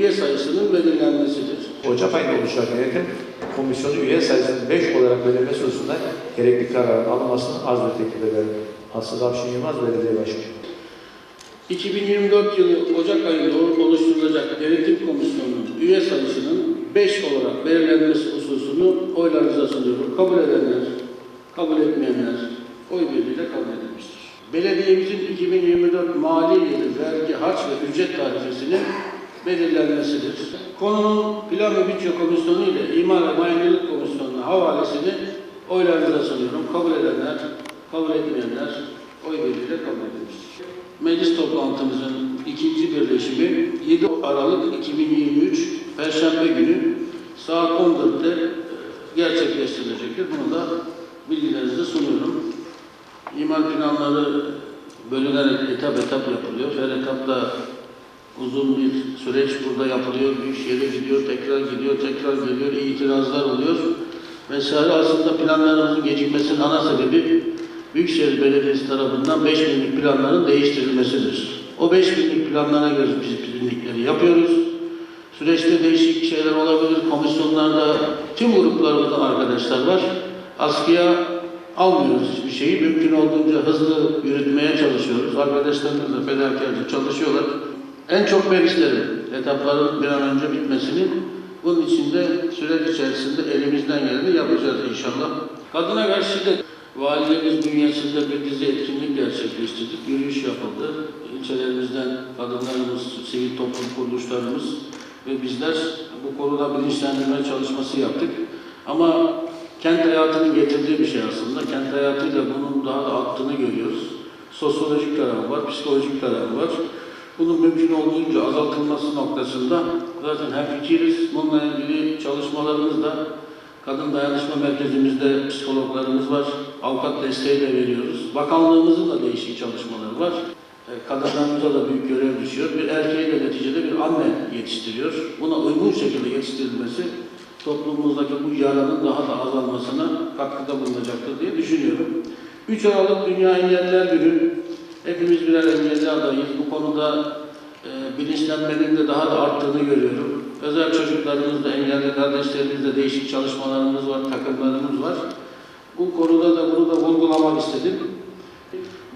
üye sayısının belirlenmesidir. Ocak ayında oluşan yönetim komisyonu üye sayısının 5 olarak belirlenmesi hususunda gerekli kararın alınmasını arz ve teklif ederim. Aslı Avşin Yılmaz Belediye Başkanı. 2024 yılı Ocak ayında oluşturulacak denetim komisyonunun üye sayısının 5 olarak belirlenmesi hususunu oylarınıza sunuyorum. Kabul edenler, kabul etmeyenler oy birliğiyle kabul edilmiştir. Belediyemizin 2024 mali yılı vergi, harç ve ücret tarifesinin belirlenmesidir. Konunun Plan ve Bütçe Komisyonu ile İmar ve Mayancılık Komisyonu'na havalesini oylarınıza sunuyorum. Kabul edenler, kabul etmeyenler oy birliğiyle kabul edilmiştir. Meclis toplantımızın ikinci birleşimi 7 Aralık 2023 Perşembe günü saat 14'te e, gerçekleştirilecektir. Bunu da bilgilerinize sunuyorum. İmar planları bölünerek etap etap yapılıyor. Her etapta uzun bir süreç burada yapılıyor. Büyükşehir'e gidiyor, tekrar gidiyor, tekrar geliyor, itirazlar oluyor. Vesaire aslında planlarımızın gecikmesinin ana sebebi Büyükşehir Belediyesi tarafından 5 binlik planların değiştirilmesidir. O 5 binlik planlara göre biz binlikleri yapıyoruz. Süreçte değişik şeyler olabilir. Komisyonlarda tüm gruplarımızda arkadaşlar var. Askıya almıyoruz hiçbir şeyi. Mümkün olduğunca hızlı yürütmeye çalışıyoruz. Arkadaşlarımız da fedakarca çalışıyorlar. En çok ben isterim etapların bir an önce bitmesini. Bunun için de süreç içerisinde elimizden geleni yapacağız inşallah. Kadına karşı şiddet Valiliğimiz bünyesinde bir dizi etkinlik gerçekleştirdik. Yürüyüş yapıldı. İlçelerimizden kadınlarımız, sivil toplum kuruluşlarımız ve bizler bu konuda bilinçlendirme çalışması yaptık. Ama kent hayatının getirdiği bir şey aslında. Kent hayatıyla bunun daha da arttığını görüyoruz. Sosyolojik tarafı var, psikolojik tarafı var. Bunun mümkün olduğunca azaltılması noktasında zaten hem fikiriz. Bununla ilgili çalışmalarımız da Kadın Dayanışma Merkezimizde psikologlarımız var. Avukat desteği de veriyoruz. Bakanlığımızın da değişik çalışmaları var. E, Kadınlarımıza da büyük görev düşüyor. Bir erkeği de neticede bir anne yetiştiriyor. Buna uygun şekilde yetiştirilmesi toplumumuzdaki bu yaranın daha da azalmasına katkıda bulunacaktır diye düşünüyorum. 3 Aralık Dünya Engelliler Günü. Hepimiz birer engelli adayız. Bu konuda e, bilinçlenmenin de daha da arttığını görüyorum. Özel çocuklarımızda, engelli kardeşlerimizde değişik çalışmalarımız var, takımlarımız var. Bu konuda da bunu da vurgulamak istedim.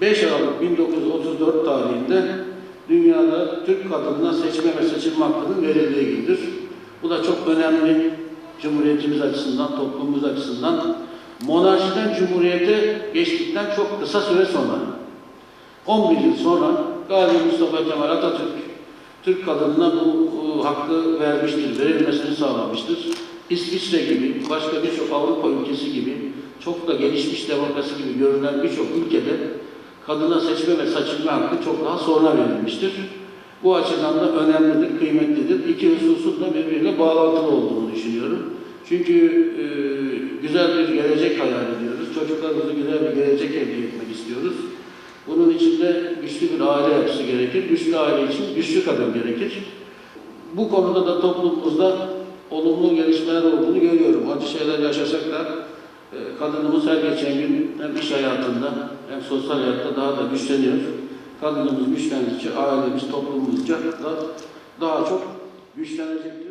5 Aralık 1934 tarihinde dünyada Türk kadınına seçme ve seçilme hakkının verildiği gündür. Bu da çok önemli Cumhuriyetimiz açısından, toplumumuz açısından. Monarşiden Cumhuriyete geçtikten çok kısa süre sonra, 11 yıl sonra Gazi Mustafa Kemal Atatürk Türk kadınına bu e, hakkı vermiştir, verilmesini sağlamıştır. İsviçre gibi, başka birçok Avrupa ülkesi gibi, çok da gelişmiş demokrasi gibi görünen birçok ülkede kadına seçme ve seçilme hakkı çok daha sonra verilmiştir. Bu açıdan da önemlidir, kıymetlidir. İki hususun da birbiriyle bağlantılı olduğunu düşünüyorum. Çünkü e, güzel bir gelecek hayal ediyoruz. Çocuklarımızı güzel bir gelecek elde etmek istiyoruz. Bunun için de güçlü bir aile yapısı gerekir. Güçlü aile için güçlü kadın gerekir. Bu konuda da toplumumuzda olumlu gelişmeler olduğunu görüyorum. Acı şeyler yaşasak da e, kadınımız her geçen gün hem iş hayatında hem sosyal hayatta daha da güçleniyor. Kadınımız güçlendikçe ailemiz, toplumumuzca da daha çok güçlenecektir.